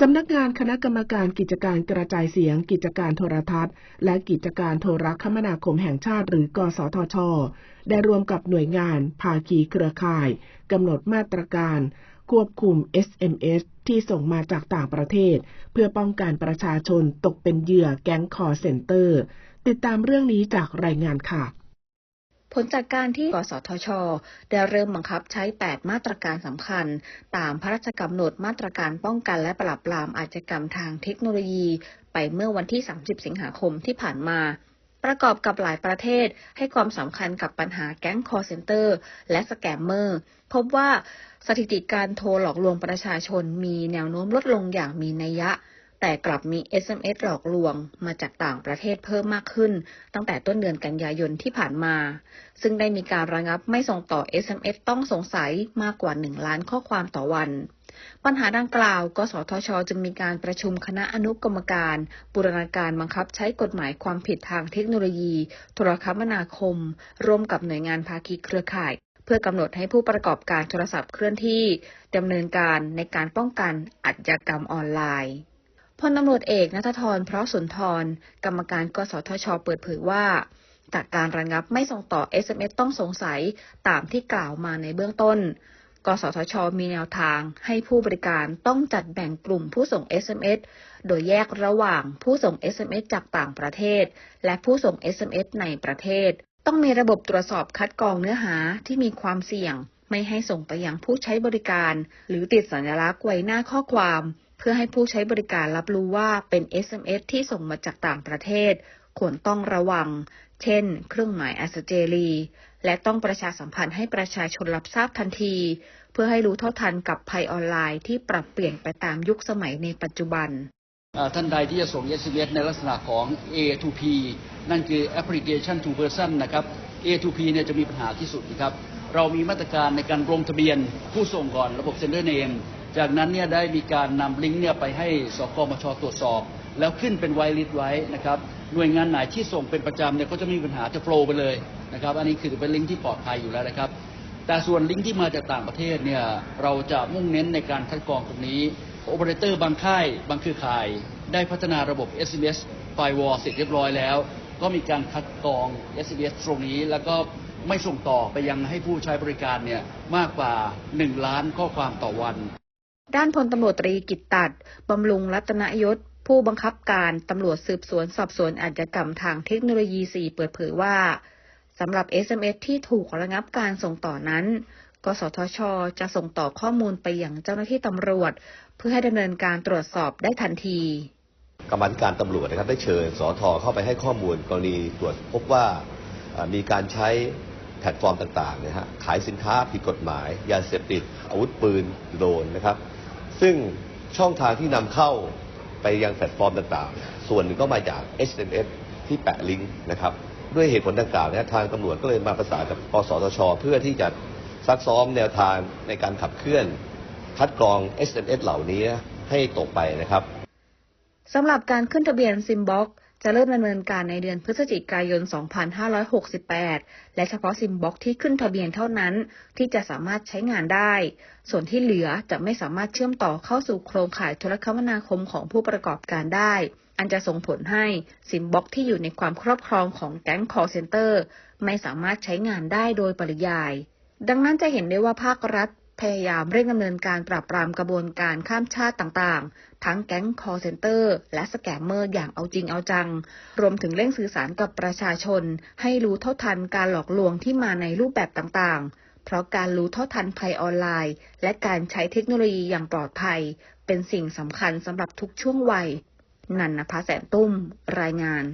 สำนักงานคณะกรรมการกิจการกระจายเสียง กิจการโทรทัศน์ และกิจการโทรคมนาคมแห่งชาติ หรือกสทช ได้รวมกับหน่วยงาน ภาคีเครือข่ายกำหนดมาตรการ ควบคุม SMS ที่ส่งมาจากต่างประเทศ เพื่อป้องกันประชาชนตกเป็นเหยื่อแก๊งคอเซ็นเตอร์ ติดตามเรื่องนี้จากรายงานค่ะ ผลจากการที่กสทช ได้เริ่มบังคับใช้ 8 มาตรการสำคัญ ตามพระราชกำหนดมาตรการป้องกันและปราบปรามอาชญากรรมทางเทคโนโลยี ไปเมื่อวันที่ 30 สิงหาคมที่ผ่านมาประกอบกับหลายประเทศให้ความสำคัญกับปัญหาแก๊งคอร์เซนเตอร์ และสแกมเมอร์ พบว่าสถิติการโทรหลอกลวงประชาชนมีแนวโน้มลดลงอย่างมีนัยยะ แต่กลับมี SMS หลอกลวงมาจากต่างประเทศเพิ่มมากขึ้น ตั้งแต่ต้นเดือนกันยายนที่ผ่านมา ซึ่งได้มีการระงับไม่ส่งต่อ SMS ต้องสงสัยมากกว่า 1 ล้านข้อความต่อวัน ปัญหาดังกล่าว กสทช จึงมีการประชุมคณะอนุกรรมการบูรณาการบังคับใช้กฎหมายความผิดทางเทคโนโลยี โทรคมนาคม ร่วมกับหน่วยงานภาคีเครือข่ายเพื่อกำหนดให้ผู้ประกอบการโทรศัพท์เคลื่อนที่ดำเนินการในการป้องกันอาชญากรรมออนไลน์ พลตำรวจเอกนัทธรเพราะสุนทร กรรมการกสทช เปิดเผยว่า จากการระงับไม่ส่งต่อ SMS ต้องสงสัยตามที่กล่าวมาในเบื้องต้น กสทช มีแนวทางให้ผู้บริการต้องจัดแบ่งกลุ่มผู้ส่ง SMS โดยแยกระหว่างผู้ส่ง SMS จากต่างประเทศ และผู้ส่ง SMS ในประเทศ ต้องมีระบบตรวจสอบคัดกรองเนื้อหาที่มีความเสี่ยง ไม่ให้ส่งไปยังผู้ใช้บริการ หรือติดสัญลักษณ์ไว้หน้าข้อความ เพื่อให้ผู้ใช้บริการรับรู้ว่าเป็น SMS ที่ส่งมาจากต่างประเทศ ควรต้องระวัง เช่น เครื่องหมายอัสเจรี และต้องประชาสัมพันธ์ให้ประชาชนรับทราบทันที เพื่อให้รู้เท่าทันกับภัยออนไลน์ที่ปรับเปลี่ยนไปตามยุคสมัยในปัจจุบันท่านใดที่จะส่ง SMS ในลักษณะของ A2P นั่นคือ Application to Person นะครับ A2P เนี่ยจะมีปัญหาที่สุดนะครับ เรามีมาตรการในการลงทะเบียนผู้ส่งก่อนระบบ Sender Name จากนั้นเนี่ยได้มีการนำลิงก์เนี่ยไปให้สกมชตรวจสอบ แล้วขึ้นเป็นไวลิสไว้นะครับหน่วยงานไหนที่ส่งเป็นประจำเนี่ยก็จะมีปัญหาจะโฟล์ไปเลยนะครับ อันนี้คือเป็นลิงก์ที่ปลอดภัยอยู่แล้วนะครับ แต่ส่วนลิงก์ที่มาจากต่างประเทศเนี่ยเราจะมุ่งเน้นในการคัดกรองตรงนี้โอเปอเรเตอร์บางค่ายบางเครือข่าย ได้พัฒนาระบบ SMS Firewall เสร็จเรียบร้อยแล้ว ก็มีการคัดกรอง SMS ตรงนี้แล้วก็ไม่ส่งต่อไปยังให้ผู้ใช้บริการเนี่ยมากกว่า 1 ล้านข้อความต่อวัน ด้านพลตำรวจตรีกิตตัดบำรุงรัตนยศ ผู้บังคับการตำรวจสืบสวนสอบสวนอาชญากรรมทางเทคโนโลยี 4 เปิดเผยว่าสำหรับ SMS ที่ถูกระงับการส่งต่อนั้น กสทช จะส่งต่อข้อมูลไปยังเจ้าหน้าที่ตำรวจ เพื่อให้ดำเนินการตรวจสอบได้ทันที กรรมการตำรวจนะครับได้เชิญสทเข้าไปให้ข้อมูลกรณีตรวจพบว่ามีการใช้แพลตฟอร์มต่างๆนะฮะขายสินค้าผิดกฎหมาย ยาเสพติดอาวุธปืนโดรนนะครับ ซึ่งช่องทางที่นำเข้าไปยังแพลตฟอร์มต่างๆ ส่วนหนึ่งก็มาจาก SMS ที่แปะลิงก์นะครับ ด้วยเหตุผลดังกล่าวเนะทางตำรวจก็เลยมาประสานกับกสทช เพื่อที่จะซักซ้อมแนวทางในการขับเคลื่อน คัดกรอง SMS เหล่านี้ให้ตกไปนะครับสำหรับการขึ้นทะเบียนซิมบ็อก จะเริ่มดำเนินการในเดือนพฤศจิกายน 2568 และเฉพาะซิมบ็อกที่ขึ้นทะเบียนเท่านั้น ที่จะสามารถใช้งานได้ ส่วนที่เหลือจะไม่สามารถเชื่อมต่อเข้าสู่โครงข่ายโทรคมนาคมของผู้ประกอบการได้ อันจะส่งผลให้ซิมบ็อกที่อยู่ในความครอบครองของแก๊งคอร์เซนเตอร์ไม่สามารถใช้งานได้โดยปริยาย ดังนั้นจะเห็นได้ว่าภาครัฐ พยายามเร่งดำเนินการปราบปรามกระบวนการข้ามชาติต่างๆ ทั้งแก๊งคอเซนเตอร์ และสแกมเมอร์อย่างเอาจริงเอาจัง รวมถึงเร่งสื่อสารกับประชาชน ให้รู้เท่าทันการหลอกลวงที่มาในรูปแบบต่างๆ เพราะการรู้เท่าทันภัยออนไลน์ และการใช้เทคโนโลยีอย่างปลอดภัย เป็นสิ่งสำคัญสำหรับทุกช่วงวัย นันนภาแสนตุ้ม รายงาน